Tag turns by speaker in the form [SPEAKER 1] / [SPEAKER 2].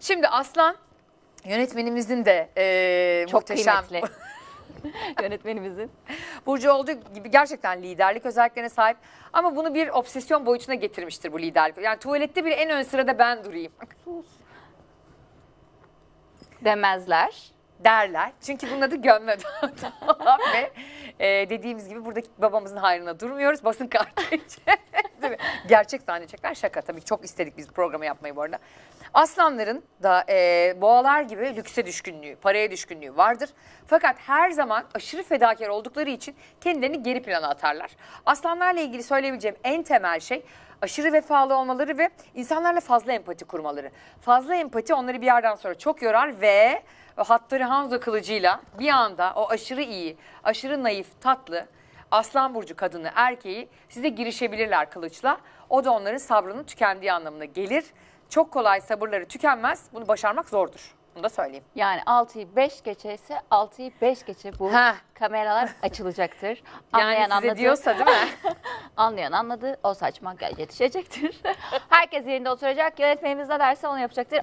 [SPEAKER 1] Şimdi Aslan yönetmenimizin de e,
[SPEAKER 2] Çok
[SPEAKER 1] muhteşem
[SPEAKER 2] kıymetli. Yönetmenimizin.
[SPEAKER 1] Burcu olduğu gibi gerçekten liderlik özelliklerine sahip. Ama bunu bir obsesyon boyutuna getirmiştir bu liderlik. Yani tuvalette bile en ön sırada ben durayım
[SPEAKER 2] Demezler.
[SPEAKER 1] derler. Çünkü bunun adı gömme ve e, dediğimiz gibi buradaki babamızın hayrına durmuyoruz. Basın kartı için. Mi? Gerçek sahne çeker şaka tabii. Çok istedik biz programı yapmayı bu arada. Aslanların da e, boğalar gibi lükse düşkünlüğü, paraya düşkünlüğü vardır. Fakat her zaman aşırı fedakar oldukları için kendilerini geri plana atarlar. Aslanlarla ilgili söyleyebileceğim en temel şey aşırı vefalı olmaları ve insanlarla fazla empati kurmaları. Fazla empati onları bir yerden sonra çok yorar ve Hattori Hanzo kılıcıyla bir anda o aşırı iyi, aşırı naif, tatlı Aslan burcu kadını, erkeği size girişebilirler kılıçla. O da onların sabrının tükendiği anlamına gelir. Çok kolay sabırları tükenmez. Bunu başarmak zordur. Bunu da söyleyeyim.
[SPEAKER 2] Yani 6'yı 5 geçe ise 6'yı 5 geçe bu
[SPEAKER 1] Heh.
[SPEAKER 2] kameralar açılacaktır.
[SPEAKER 1] Yani
[SPEAKER 2] Anlayan
[SPEAKER 1] size
[SPEAKER 2] anladı.
[SPEAKER 1] diyorsa değil mi?
[SPEAKER 2] Anlayan anladı. O saç makyaj yetişecektir. Herkes yerinde oturacak. Yönetmenimiz ne derse onu yapacaktır.